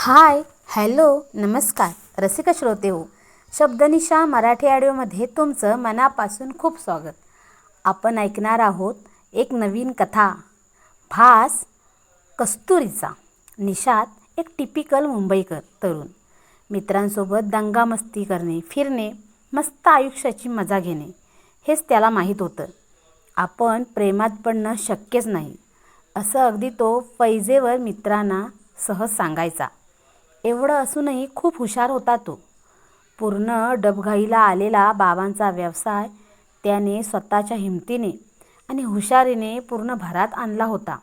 Hi hello नमस्कार. रसिक श्रोते हो. शब्दनिशा मराठी ऑडिओमध्ये तुमचं मनापासून खूप स्वागत. आपण ऐकणार आहोत एक नवीन कथा. भास कस्तुरीचा. निशात एक टिपिकल मुंबईकर तरुण. मित्रांसोबत दंगामस्ती करणे फिरणे मस्त आयुष्याची मजा घेणे हेच त्याला माहीत होतं. आपण प्रेमात पडणं शक्यच नाही असं अगदी तो फैजेवर मित्रांना सहज सांगायचा. एवढं असूनही खूप हुशार होता तो. पूर्ण डबघाईला आलेला बाबांचा व्यवसाय त्याने स्वतःच्या हिमतीने आणि हुशारीने पूर्ण भरात आणला होता.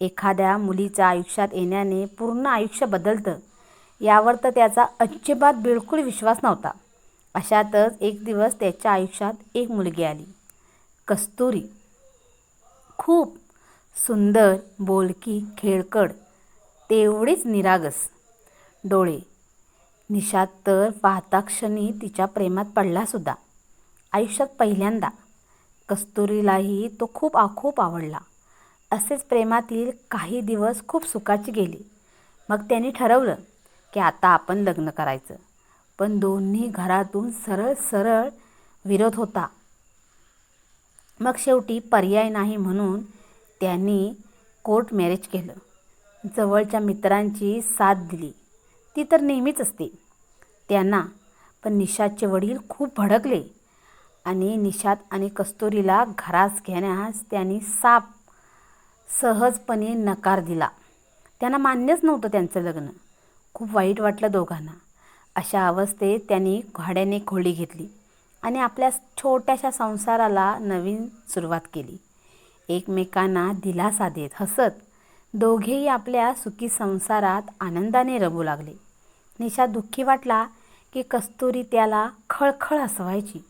एखाद्या मुलीच्या आयुष्यात येण्याने पूर्ण आयुष्य बदलतं यावर तर त्याचा अजिबात बिलकुल विश्वास नव्हता. अशातच एक दिवस त्याच्या आयुष्यात एक मुलगी आली कस्तुरी. खूप सुंदर बोलकी खेळकड तेवढीच निरागस. डोळे. निशात तर पाहता क्षणी तिच्या प्रेमात पडलासुद्धा आयुष्यात पहिल्यांदा. कस्तुरीलाही तो खूप आ खूप आवडला. असेच प्रेमातील काही दिवस खूप सुखाची गेली. मग त्यांनी ठरवलं की आता आपण लग्न करायचं. पण दोन्ही घरातून सरळ सरळ विरोध होता. मग शेवटी पर्याय नाही म्हणून त्यांनी कोर्ट मॅरेज केलं. जवळच्या मित्रांची साथ दिली. ती तर नेहमीच असते. त्यांना पण निषादचे वडील खूप भडकले आणि निषाद आणि कस्तुरीला घरास घेण्यास त्यांनी साप सहजपणे नकार दिला. त्यांना मान्यच नव्हतं त्यांचं लग्न. खूप वाईट वाटलं दोघांना. अशा अवस्थेत त्यांनी घोड्याने खोली घेतली आणि आपल्या छोट्याशा संसाराला नवीन सुरुवात केली. एकमेकांना दिलासा देत हसत दोघेही आपल्या सुखी संसारात आनंदाने रमू लागले. निशा दुःखी वाटला की कस्तुरी त्याला खळखळ हसवायची.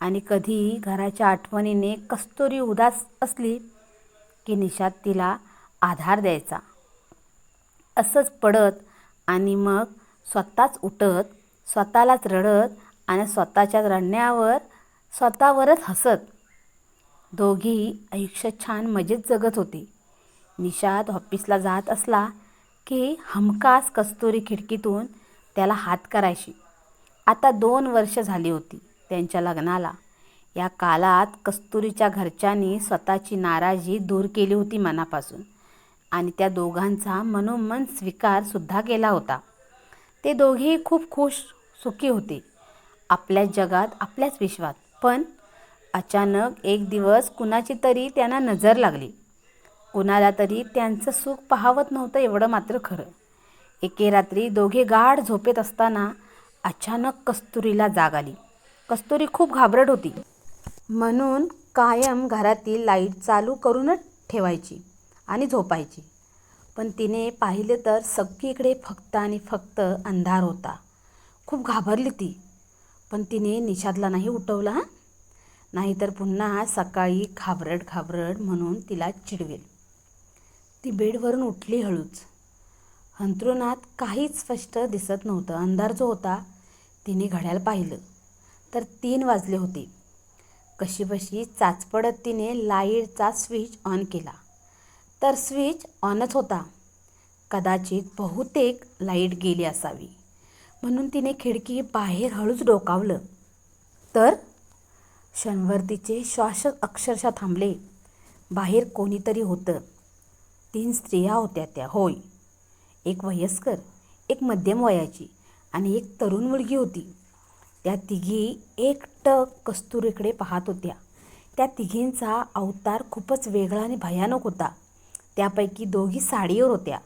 आणि कधी घराच्या आठवणीने कस्तुरी उदास असली की निशात तिला आधार द्यायचा. असंच पडत आणि मग स्वतःच उठत स्वतःलाच रडत आणि स्वतःच्या रडण्यावर स्वतःवरच हसत. दोघी आयुष्य छान मजेत जगत होते. निषाद ऑफिसला जात असला की हमखास कस्तुरी खिडकीतून त्याला हात करायची. आता दोन वर्ष झाली होती त्यांच्या लग्नाला. या काळात कस्तुरीच्या घरच्यांनी स्वतःची नाराजी दूर केली होती मनापासून आणि त्या दोघांचा मनोमन स्वीकारसुद्धा केला होता. ते दोघेही खूप खुश सुखी होते. आपल्याच जगात आपल्याच विश्वात. पण अचानक एक दिवस कुणाची तरी त्यांना नजर लागली. कुणाला तरी त्यांचं सुख पाहावत नव्हतं एवढं मात्र खरं. एके रात्री दोघे गाढ झोपेत असताना अचानक कस्तुरीला जाग आली. कस्तुरी खूप घाबरट होती. म्हणून कायम घरातील लाइट चालू करूनच ठेवायची आणि झोपायची. पण तिने पाहिले तर सगळीकडे फक्त आणि फक्त अंधार होता. खूप घाबरली ती. पण तिने निषादला नाही उठवला हां? नाहीतर पुन्हा सकाळी घाबरट घाबरट म्हणून तिला चिडवेल. ती बेडवरून उठली हळूच. अंथरुणात काहीच स्पष्ट दिसत नव्हतं. अंधार जो होता तिने घड्याळ पाहिलं. तर तीन वाजले होते. कशीबशी चाचपडत तिने लाईटचा स्विच ऑन केला. तर स्विच ऑनच होता. कदाचित बहुतेक लाइट गेली असावी. म्हणून तिने खिडकी बाहेर हळूच डोकावलं. तर? क्षणभर तिचे श्वास अक्षरशः थांबले. बाहेर कोणीतरी होतं. तीन स्त्रिया होत्या त्या. होय. एक वयस्कर एक मध्यम वयाची आणि एक तरुण मुलगी होती. त्या तिघी एकटक कस्तुरीकडे पाहत होत्या. त्या तिघींचा अवतार खूपच वेगळा आणि भयानक होता. त्यापैकी दोघी साडीवर होत्या.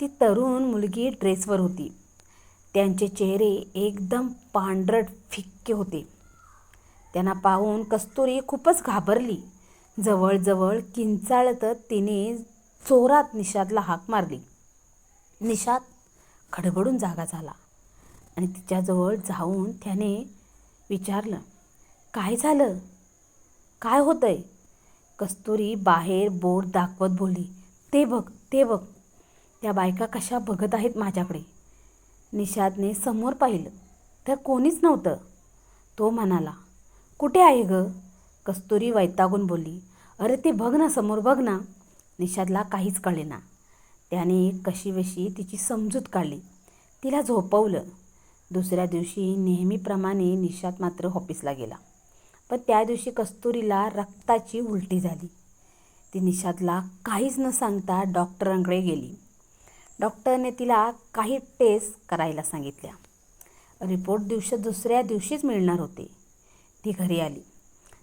ती तरुण मुलगी ड्रेसवर होती. त्यांचे चेहरे एकदम पांढरट फिक्के होते. त्यांना पाहून कस्तुरी खूपच घाबरली. जवळजवळ किंचाळत तिने चोरात निषादला हाक मारली. निषाद खडबडून जागा झाला आणि तिच्याजवळ जाऊन त्याने विचारलं काय झालं? काय होतंय? कस्तुरी बाहेर बोट दाखवत बोलली ते बघ ते बघ. त्या बायका कशा बघत आहेत माझ्याकडे. निषादने समोर पाहिलं तर कोणीच नव्हतं. तो म्हणाला कुठे आहे ग? कस्तुरी वैतागून बोलली अरे ते बघ ना समोर बघ ना. निषादला काहीच कळेना. त्याने कशीबशी तिची समजूत काढली. तिला झोपवलं. दुसऱ्या दिवशी नेहमीप्रमाणे निशात मात्र ऑफिसला गेला. पण त्या दिवशी कस्तुरीला रक्ताची उलटी झाली. ती निषादला काहीच न सांगता डॉक्टरांकडे गेली. डॉक्टरने तिला काही टेस्ट करायला सांगितल्या. रिपोर्ट दिवशी दुसऱ्या दिवशीच मिळणार होते. ती घरी आली.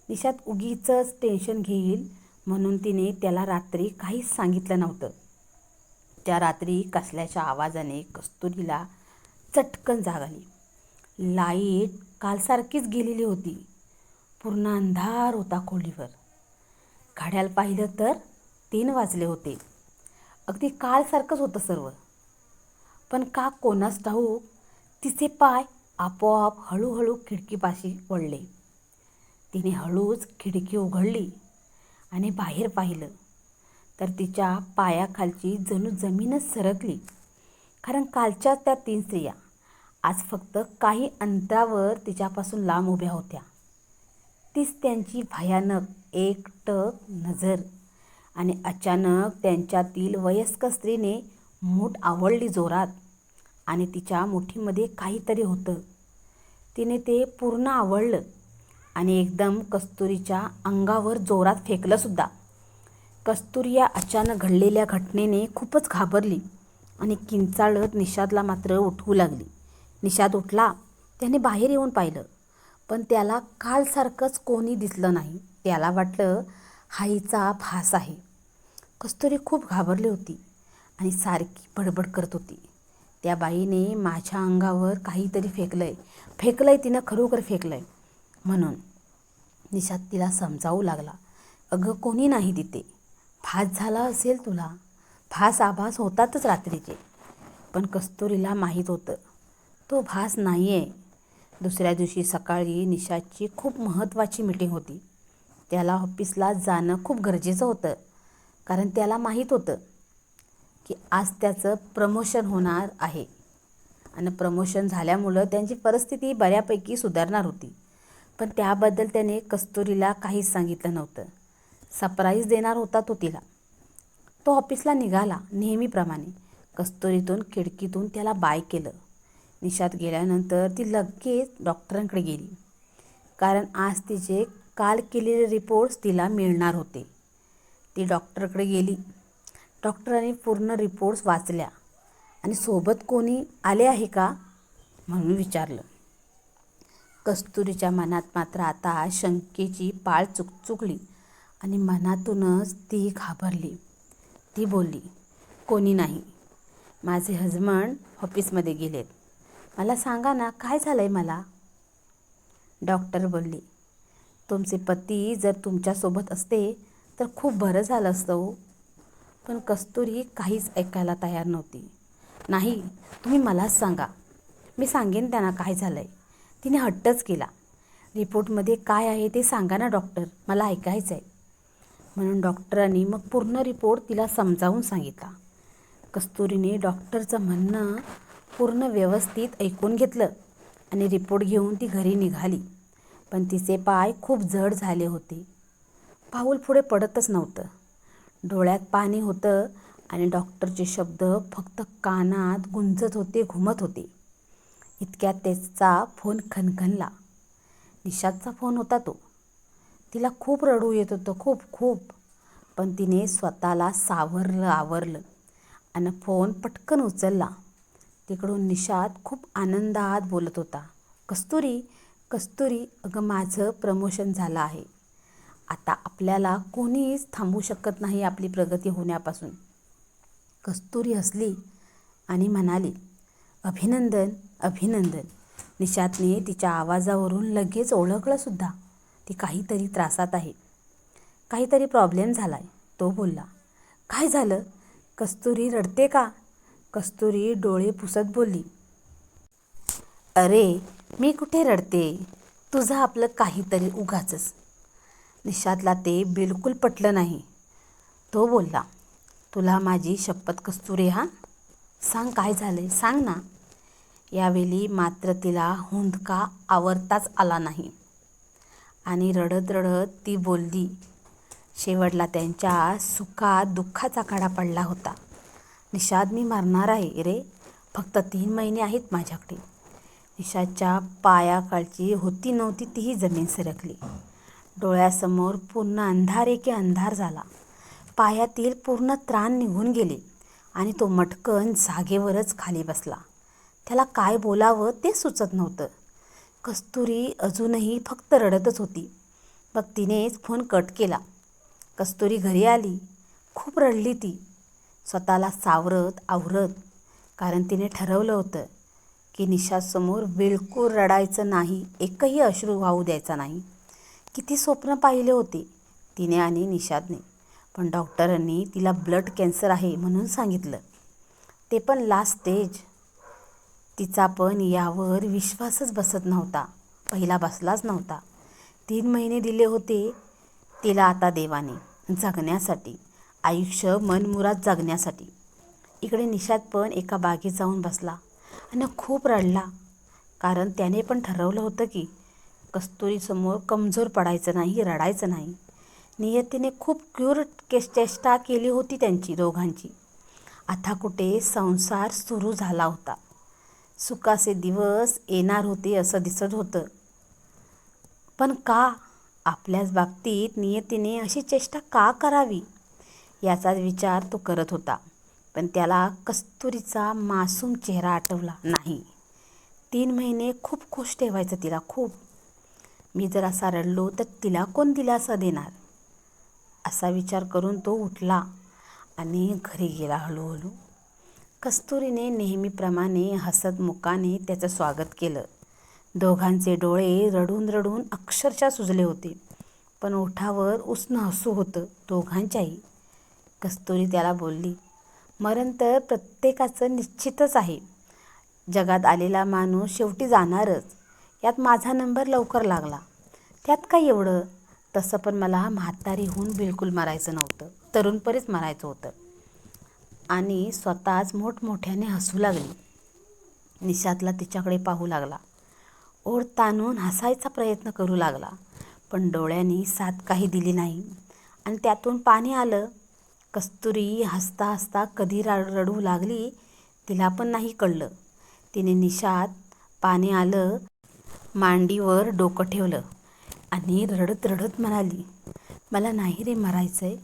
निशात उगीचंच टेन्शन घेईल म्हणून तिने त्याला रात्री काहीच सांगितलं नव्हतं. त्या रात्री कसल्याच्या आवाजाने कस्तुरीला चटकन जाग आली. लाइट कालसारखीच गेलेली होती. पूर्ण अंधार होता खोलीवर. घड्याल पाहिलं तर तीन वाजले होते. अगदी कालसारखंच होतं सर्व. पण का कोणास ठाऊक तिचे पाय आपोआप हळूहळू खिडकीपाशी वळले. तिने हळूच खिडकी उघडली आणि बाहेर पाहिलं. तर तिच्या पायाखालची जणू जमीनच सरकली. कारण कालच्या त्या तीन स्त्रिया आज फक्त काही अंतरावर तिच्यापासून लांब उभ्या होत्या. तीच त्यांची भयानक एकटक नजर आणि अचानक त्यांच्यातील वयस्क स्त्रीने मूठ आवडली जोरात आणि तिच्या मुठीमध्ये काहीतरी होतं. तिने ते पूर्ण आवडलं आणि एकदम कस्तुरीच्या अंगावर जोरात फेकलंसुद्धा. कस्तुरी या अचानक घडलेल्या घटनेने खूपच घाबरली आणि किंचाळत निषादला मात्र उठवू लागली. निषाद उठला त्याने बाहेर येऊन पाहिलं पण त्याला कालसारखंच कोणी दिसलं नाही. त्याला वाटलं हाईचा फास आहे. कस्तुरी खूप घाबरली होती आणि सारखी बडबड करत होती. त्या बाईने माझ्या अंगावर काहीतरी फेकलं आहे फेकलं आहे तिनं खरोखर फेकलं आहे म्हणून निषाद तिला समजावू लागला. अगं कोणी नाही तिथे फास झाला असेल तुला? फास आभास होतातच रात्रीचे. पण कस्तुरीला माहीत होतं. तो भास नाही आहे दुसऱ्या दिवशी सकाळी निशाची खूप महत्त्वाची मीटिंग होती. त्याला ऑफिसला जाणं खूप गरजेचं होतं. कारण त्याला माहीत होतं की आज त्याचं प्रमोशन होणार आहे. आणि प्रमोशन झाल्यामुळं त्यांची परिस्थिती बऱ्यापैकी सुधारणार होती. पण त्याबद्दल त्याने कस्तुरीला काहीच सांगितलं नव्हतं. सरप्राईज देणार होता तो तिला. तो ऑफिसला निघाला नेहमीप्रमाणे. कस्तुरीतून खिडकीतून त्याला बाय केलं. निशात गेल्यानंतर ती लगेच डॉक्टरांकडे गेली. कारण आज तिचे काल केलेले रिपोर्ट्स तिला मिळणार होते. ती डॉक्टरकडे गेली. डॉक्टरांनी पूर्ण रिपोर्ट्स वाचल्या. आणि सोबत कोणी आले आहे का? म्हणून विचारलं. कस्तुरीच्या मनात मात्र आता शंकेची पाळ चुकचुकली. आणि मनातूनच ती घाबरली. ती बोलली कोणी नाही. माझे हजबंड ऑफिसमध्ये गेलेत. मला सांगा ना काय झालं आहे मला? डॉक्टर बोलली तुमचे पती जर तुमच्यासोबत असते तर खूप बरं झालं असतं हो. पण कस्तुरी काहीच ऐकायला तयार नव्हती. नाही तुम्ही मलाच सांगा. मी सांगेन त्यांना काय झालं आहे तिने हट्टच केला. रिपोर्टमध्ये काय आहे ते सांगा ना डॉक्टर मला ऐकायचं आहे म्हणून डॉक्टरांनी मग पूर्ण रिपोर्ट तिला समजावून सांगितला. कस्तुरीने डॉक्टरचं म्हणणं पूर्ण व्यवस्थित ऐकून घेतलं आणि रिपोर्ट घेऊन ती घरी निघाली. पण तिचे पाय खूप जड झाले होते. पाऊल पुढे पडतच नव्हतं. डोळ्यात पाणी होतं आणि डॉक्टरचे शब्द फक्त कानात गुंजत होते घुमत होते. इतक्यात त्याचा फोन खनखनला निशादचा फोन होता तो. तिला खूप रडू येत होतं खूप खूप. पण तिने स्वतःला सावरलं आवरलं आणि फोन पटकन उचलला. तिकडून निषाद खूप आनंदात बोलत होता. कस्तुरी कस्तुरी अगं माझं प्रमोशन झालं आहे. आता आपल्याला कोणीच थांबू शकत नाही आपली प्रगती होण्यापासून. कस्तुरी हसली आणि म्हणाली अभिनंदन अभिनंदन. निषादने तिच्या आवाजावरून लगेच ओळखलंसुद्धा ती काहीतरी त्रासात आहे. काहीतरी प्रॉब्लेम झाला आहे तो बोलला. काय झालं? कस्तुरी रडते का? कस्तुरी डोळे पुसत बोलली. अरे मी कुठे रडते? तुझं आपलं काहीतरी उगाचंच. निशातला ते बिलकुल पटलं नाही. तो बोलला तुला माझी शपथ कस्तुरी हां? सांग काय झालं सांग ना. यावेळी मात्र तिला हुंदका आवरताच आला नाही. आणि रडत रडत ती बोलली शेवटला त्यांच्या सुखात दुःखाचा काढा पडला होता. निषाद मी मरणार आहे रे. फक्त तीन महिने आहेत माझ्याकडे. निषादच्या पायाकाळची होती नव्हती तीही जमीन सरकली. डोळ्यासमोर पूर्ण अंधार एके अंधार झाला. पायातील पूर्ण त्राण निघून गेले आणि तो मटकन जागेवरच खाली बसला. त्याला काय बोलावं ते सुचत नव्हतं. कस्तुरी अजूनही फक्त रडतच होती. मग तिनेच फोन कट केला. कस्तुरी घरी आली. खूप रडली ती. स्वतःला सावरत आवरत कारण तिने ठरवलं होतं की निशासमोर बिलकुल रडायचं नाही एकही अश्रू वाहू द्यायचा नाही. किती स्वप्न पाहिले होते तिने आणि निषादने. पण डॉक्टरांनी तिला ब्लड कॅन्सर आहे म्हणून सांगितलं. ते पण लास्ट स्टेज. तिचा पण यावर विश्वासच बसत नव्हता. पहिला बसलाच नव्हता. तीन महिने दिले होते तिला आता देवाने जगण्यासाठी. आयुष्य मनमुराद जगण्यासाठी. इकडे निषाद पण एका बागेत जाऊन बसला आणि खूप रडला. कारण त्याने पण ठरवलं होतं की कस्तुरीसमोर कमजोर पडायचं नाही रडायचं नाही. नियतीने खूप क्यूर केस चेष्टा केली होती त्यांची दोघांची. आता कुठे संसार सुरू झाला होता. सुखाचे दिवस येणार होते असं दिसत होतं. पण का आपल्याच बाबतीत नियतीने अशी चेष्टा का करावी? याचा विचार तो करत होता पण त्याला कस्तुरीचा मासूम चेहरा आठवला नाही. तीन महिने खूप खुश ठेवायचं तिला खूप. मी जर असा रडलो तर तिला कोण दिलासा देणार? असा विचार करून तो उठला आणि घरी गेला हळूहळू. कस्तुरीने नेहमीप्रमाणे हसत मुकाने त्याचं स्वागत केलं. दोघांचे डोळे रडून रडून अक्षरशः सुजले होते. पण ओठावर उष्ण हसू होतं दोघांच्याही. कस्तुरी त्याला बोलली मरण तर प्रत्येकाचं निश्चितच आहे. जगात आलेला माणूस शेवटी जाणारच. यात माझा नंबर लवकर लागला. त्यात काय एवढं? तसं पण मला म्हातारी होऊन बिलकुल मरायचं नव्हतं. तरुणपरीच मरायचं होतं. आणि स्वतःच मोठमोठ्याने हसू लागली. निशातला तिच्याकडे पाहू लागला. ओढ ताणून हसायचा प्रयत्न करू लागला पण डोळ्यांनी साथ काही दिली नाही. आणि त्यातून पाणी आलं. कस्तुरी हसता हसता कधी रड रडू लागली तिला पण नाही कळलं. तिने निशात पाणी आलं मांडीवर डोकं ठेवलं आणि रडत रडत म्हणाली मला नाही रे मरायचं आहे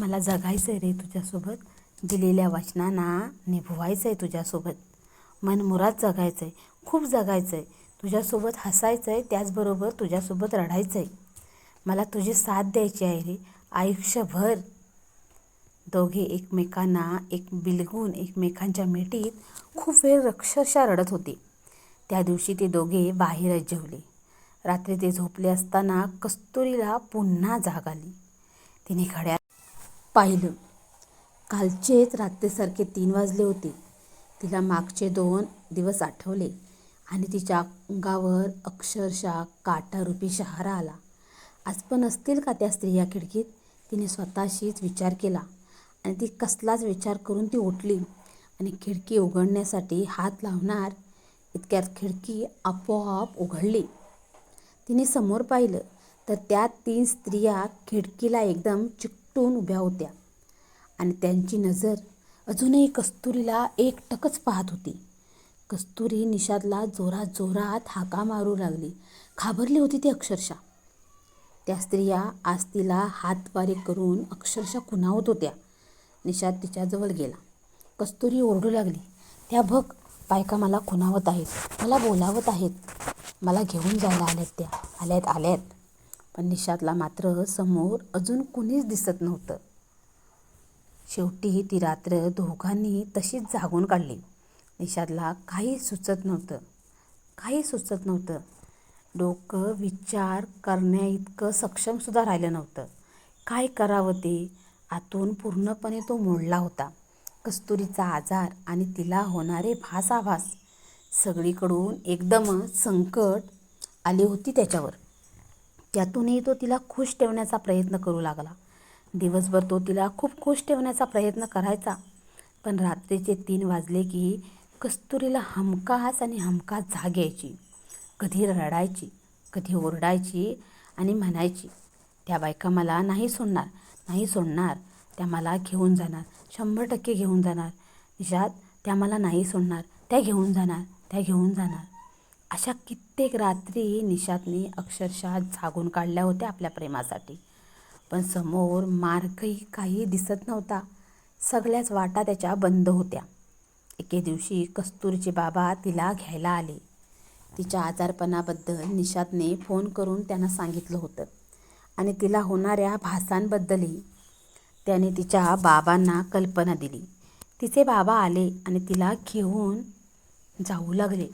मला जगायचं आहे रे तुझ्यासोबत. दिलेल्या वचनांना निभवायचं आहे तुझ्यासोबत. मनमुरात जगायचं आहे खूप जगायचं आहे तुझ्यासोबत हसायचं आहे त्याचबरोबर तुझ्यासोबत रडायचं आहे मला तुझी साथ द्यायची आहे रे आयुष्यभर. दोघे एकमेकांना एक बिलगून एकमेकांच्या मिठीत खूप वेळ अक्षरशः रडत होते. त्या दिवशी ते दोघे बाहेरच जेवले. रात्री ते झोपले असताना कस्तुरीला पुन्हा जाग आली. तिने घड्याळ पाहिलं. कालचेच रात्रीसारखे तीन वाजले होते. तिला मागचे दोन दिवस आठवले आणि तिच्या अंगावर अक्षरशः काटारूपी शहारा आला. आज पण असतील का त्या स्त्रिया खिडकीत? तिने स्वतःशीच विचार केला आणि ती कसलाच विचार करून ती उठली आणि खिडकी उघडण्यासाठी हात लावणार इतक्यात खिडकी आपोआप उघडली. तिने समोर पाहिलं तर त्या तीन स्त्रिया खिडकीला एकदम चिकटून उभ्या होत्या. आणि त्यांची नजर अजूनही कस्तुरीला एकटकच पाहत होती. कस्तुरी निषादला जोरात जोरात हाका मारू लागली. घाबरली होती ती अक्षरशः. त्या स्त्रिया आज तिला हातवारे करून अक्षरशः खुणावत होत्या. निषाद तिच्याजवळ गेला. कस्तुरी ओरडू लागली त्या बघ बायका मला खुणावत आहेत. मला बोलावत आहेत. मला घेऊन जायला आल्यात त्या. आल्यात आल्यात. पण निषादला मात्र समोर अजून कुणीच दिसत नव्हतं. शेवटी ती रात्र दोघांनी तशीच जागून काढली. निषादला काही सुचत नव्हतं. काही सुचत नव्हतं. डोकं विचार करण्याइतकं सक्षमसुद्धा राहिलं नव्हतं. काय करावं ते? आतून पूर्णपणे तो मोडला होता. कस्तुरीचा आजार आणि तिला होणारे भासाभास सगळीकडून एकदमच संकट आली होती त्याच्यावर. त्यातूनही तो तिला खुश ठेवण्याचा प्रयत्न करू लागला. दिवसभर तो तिला खूप खुश ठेवण्याचा प्रयत्न करायचा. पण रात्रीचे तीन वाजले की कस्तुरीला हमखास आणि हमखास जाग यायची. कधी रडायची कधी ओरडायची आणि म्हणायची त्या बायका मला नाही सोडणार नाही सोडणार त्या मला घेऊन जाणार शंभर टक्के घेऊन जाणार. निशात त्या मला नाही सोडणार त्या घेऊन जाणार त्या घेऊन जाणार. अशा कित्येक रात्री निशातने अक्षरशः जागून काढल्या होत्या आपल्या प्रेमासाठी. पण समोर मार्गही काही दिसत नव्हता. सगळ्याच वाटा त्याच्या बंद होत्या. एके दिवशी कस्तुरचे बाबा तिला घ्यायला आले. तिच्या आजारपणाबद्दल निषादने फोन करून त्यांना सांगितलं होतं आणि तिला होणाऱ्या भासांबद्दलही. त्याने तिच्या बाबांना कल्पना दिली. तिचे बाबा आले आणि तिला घेऊन जाऊ लागले.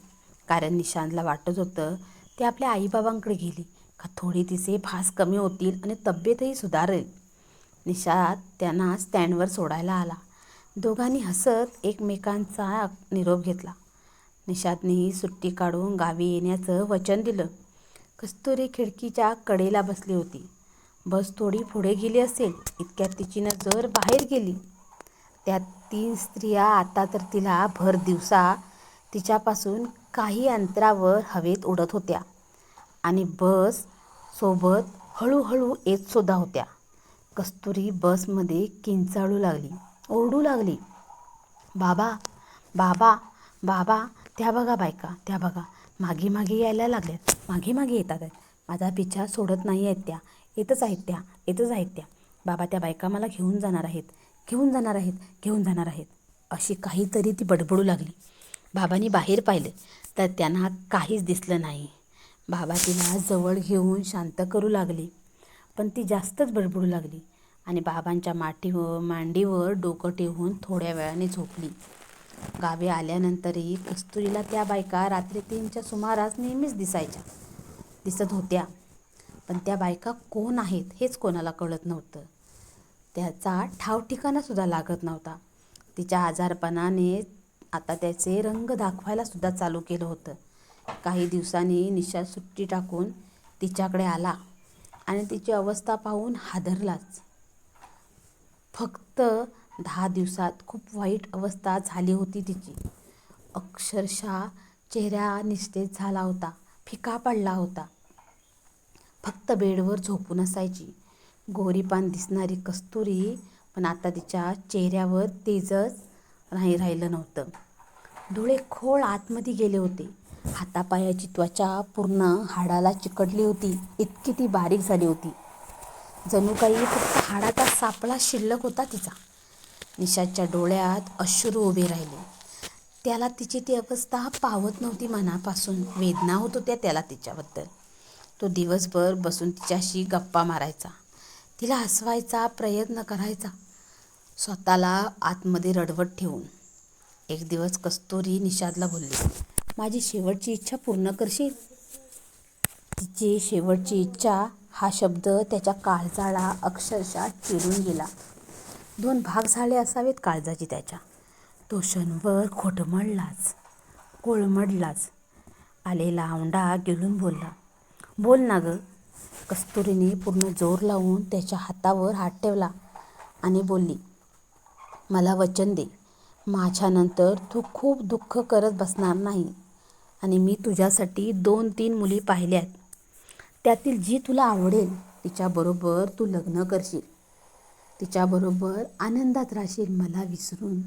कारण निशांतला वाटत होतं ते आपल्या आईबाबांकडे गेली. का थोडी तिचे भास कमी होतील आणि तब्येतही सुधारेल. निषाद त्यांना स्टँडवर सोडायला आला. दोघांनी हसत एकमेकांचा निरोप घेतला. निषादनेही सुट्टी काढून गावी येण्याचं वचन दिलं. कस्तुरी खिडकीच्या कडेला बसली होती. बस थोडी पुढे गेली असेल इतक्यात तिची नजर बाहेर गेली. त्यात तीन स्त्रिया आता तर तिला भर दिवसा तिच्यापासून काही अंतरावर हवेत उडत होत्या. आणि बस सोबत हळूहळू येत सुद्धा होत्या. कस्तुरी बसमध्ये किंचाळू लागली. ओरडू लागली. बाबा बाबा बाबा त्या बघा बायका त्या बघा. मागे मागे यायला लागल्यात. मागे मागे येतात आहेत. माझा पिछा सोडत नाही आहेत त्या. येतच आहेत त्या. येतच आहेत त्या. बाबा त्या बायका मला घेऊन जाणार आहेत. घेऊन जाणार आहेत. घेऊन जाणार आहेत. अशी काहीतरी ती बडबडू लागली. बाबांनी बाहेर पाहिलं तर त्यांना काहीच दिसलं नाही. बाबा तिला जवळ घेऊन शांत करू लागले. पण ती जास्तच बडबडू लागली आणि बाबांच्या माठीवर मांडीवर डोकं ठेवून थोड्या वेळाने झोपली. गावी आल्यानंतरही कस्तुरीला त्या बायका रात्री तीनच्या सुमारास नेहमीच दिसायच्या. दिसत होत्या. पण त्या बायका कोण आहेत हेच कोणाला कळत नव्हतं. त्याचा ठाव ठिकाणासुद्धा लागत नव्हता. तिच्या आजारपणाने आता त्याचे रंग दाखवायला सुद्धा चालू केलं होतं. काही दिवसांनी निशा सुट्टी टाकून तिच्याकडे आला आणि तिची अवस्था पाहून हादरलाच. फक्त दहा दिवसात खूप वाईट अवस्था झाली होती तिची. अक्षरशः चेहरा निस्तेज झाला होता फिका पडला होता. फक्त बेडवर झोपून असायची. गोरीपान दिसणारी कस्तुरी पण आता तिच्या चेहऱ्यावर तेजच नाही राहिलं नव्हतं. डोळे खोळ आतमध्ये गेले होते. हातापायाची त्वचा पूर्ण हाडाला चिकटली होती. इतकी ती बारीक झाली होती. जणू काही फक्त हाडाचा सापळा शिल्लक होता तिचा. निशाच्या डोळ्यात अश्रू उभे राहिले. त्याला तिची ती अवस्था पावत नव्हती मनापासून. वेदना होत होत्या त्याला तिच्याबद्दल. तो दिवसभर बसून तिच्याशी गप्पा मारायचा. तिला हसवायचा प्रयत्न करायचा. स्वतःला आतमध्ये रडवत ठेवून. एक दिवस कस्तुरी निषादला बोलली. माझी शेवटची इच्छा पूर्ण करशील? तिची शेवटची इच्छा हा शब्द त्याच्या काळजाला अक्षरशः चिरून गेला. दोन भाग झाले असावेत काळजाची त्याच्या. तो क्षणभर खोटमडलाच कोळमडलाच. आलेला औंडा गिळून बोलला. बोल ना गं. कस्तुरीने पूर्ण जोर लावून त्याच्या हातावर हात ठेवला आणि बोलली मला वचन दे. माझ्यानंतर तू खूप दुःख करत बसणार नाही. आणि मी तुझ्यासाठी दोन तीन मुली पाहिल्यात त्यातील जी तुला आवडेल तिच्याबरोबर तू लग्न करशील. तिच्याबरोबर आनंदात राहशील मला विसरून.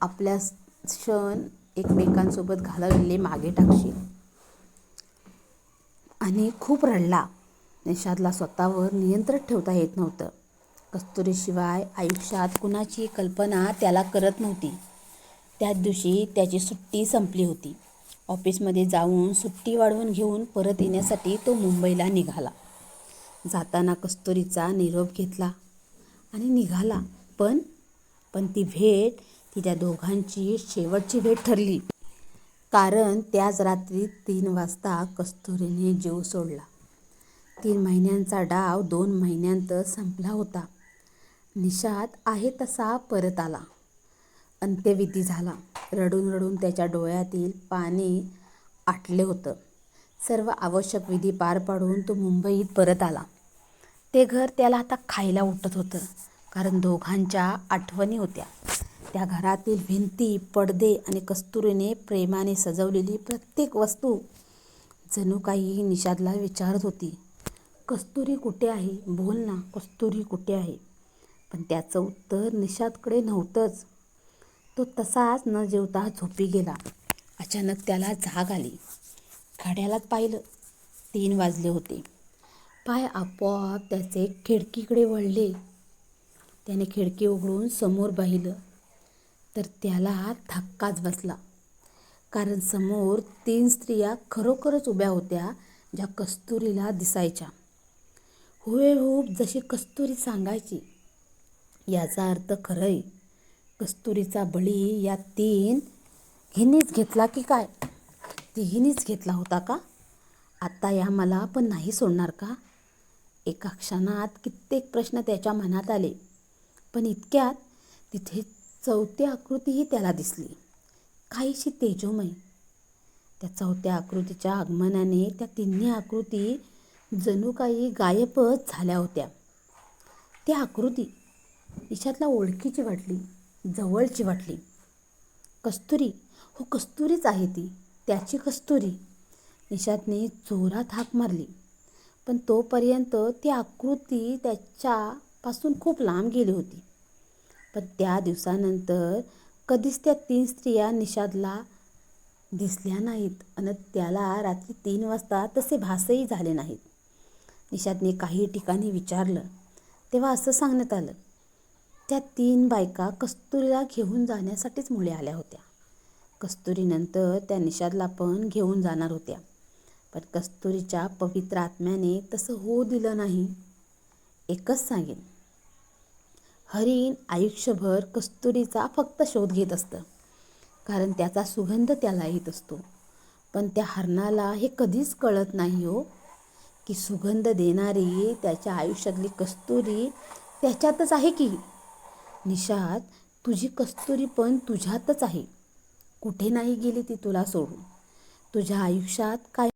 आपल्या क्षण एकमेकांसोबत घालवलेले मागे टाकशील. आणि खूप रडला. निषादला स्वतःवर नियंत्रण ठेवता येत नव्हतं. कस्तुरीशिवाय आयुष्यात कुणाची कल्पना त्याला करत नव्हती. त्याच दिवशी त्याची सुट्टी संपली होती. ऑफिसमध्ये जाऊन सुट्टी वाढवून घेऊन परत येण्यासाठी तो मुंबईला निघाला. जाताना कस्तुरीचा निरोप घेतला आणि निघाला. पण पण ती भेट ती त्या दोघांची शेवटची भेट ठरली. कारण त्याच रात्री तीन वाजता कस्तुरीने जीव सोडला. तीन महिन्यांचा डाव दोन महिन्यांत संपला होता. निषाद आहे तसा परत आला. अंत्यविधी झाला. रडून रडून त्याच्या डोळ्यातील पाणी आटले होतं. सर्व आवश्यक विधी पार पाडून तो मुंबईत परत आला. ते घर त्याला आता खायला उठत होतं कारण दोघांच्या आठवणी होत्या. त्या घरातील भिंती पडदे आणि कस्तुरीने प्रेमाने सजवलेली प्रत्येक वस्तू जणू काही निषादला विचारत होती. कस्तुरी कुठे आहे? बोल ना कस्तुरी कुठे आहे? पण त्याचं उत्तर निषादकडे नव्हतंच. तो तसाच न जेवता झोपी गेला. अचानक त्याला जाग आली. घड्याळात पाहिलं. तीन वाजले होते. पाय आपोआप त्याचे खिडकीकडे वळले. त्याने खिडकी उघडून समोर पाहिलं. तर त्याला धक्काच बसला. कारण समोर तीन स्त्रिया खरोखरच उभ्या होत्या ज्या कस्तुरीला दिसायच्या. हुबेहूब जशी कस्तुरी सांगायची. याचा अर्थ खरंय. कस्तुरीचा बळी या तीन हिनीच घेतला की काय? तिहीनीच घेतला होता का? आत्ता या मला पण नाही सोडणार का? एका क्षणात कित्येक प्रश्न त्याच्या मनात आले पण इतक्यात तिथे चौथी आकृतीही त्याला दिसली. काहीशी तेजोमय. त्या चौथ्या आकृतीच्या आगमनाने त्या तिन्ही आकृती जणू काही गायबच झाल्या होत्या. त्या आकृती तिच्यातला ओळखीची वाटली. जवळची वाटली. कस्तुरी हो कस्तुरीच आहे ती त्याची कस्तुरी. निशातने जोरात हाक मारली. पण तोपर्यंत ती आकृती त्याच्यापासून खूप लांब गेली होती. पण त्या दिवसानंतर कधीच त्या तीन स्त्रिया निषादला दिसल्या नाहीत आणि त्याला रात्री तीन वाजता तसे भासही झाले नाहीत. निषादने काही ठिकाणी विचारलं. तेव्हा असं सांगण्यात आलं त्या तीन बायका कस्तुरीला घेऊन जाण्यासाठीच मुळे आल्या होत्या. कस्तुरीनंतर त्या निषादला पण घेऊन जाणार होत्या. पण कस्तुरीच्या पवित्र आत्म्याने तसं होऊ दिलं नाही. एकच सांगेन. हरिण आयुष्यभर कस्तुरीचा फक्त शोध घेत असतं. कारण त्याचा सुगंध त्याला येत असतो. पण त्या हरणाला हे कधीच कळत नाही हो. की सुगंध देणारी त्याच्या आयुष्यातली कस्तुरी त्याच्यातच आहे की? निषाद तुझी कस्तुरी पण तुझ्यातच आहे. कुठे नाही गेली ती तुला सोडून. तुझ्या आयुष्यात काय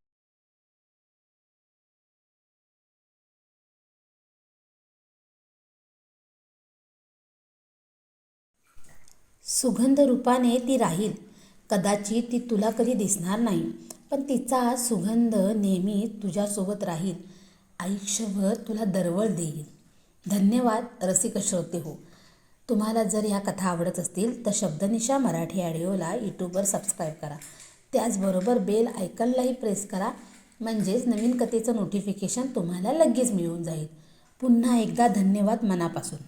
सुगंध रूपाने ती राहील. कदाचित ती तुला कधी दिसणार नाही पण तिचा सुगंध नेहमी तुझ्यासोबत राहील. आयुष्यभर तुला दरवळ देईल. धन्यवाद रसिक श्रोते हो. तुम्हाला जर ह्या कथा आवडत असतील तर शब्दनिशा मराठी ऑडिओला यूट्यूबवर सबस्क्राईब करा. त्याचबरोबर बेल आयकनलाही प्रेस करा. म्हणजेच नवीन कथेचं नोटिफिकेशन तुम्हाला लगेच मिळून जाईल. पुन्हा एकदा धन्यवाद मनापासून.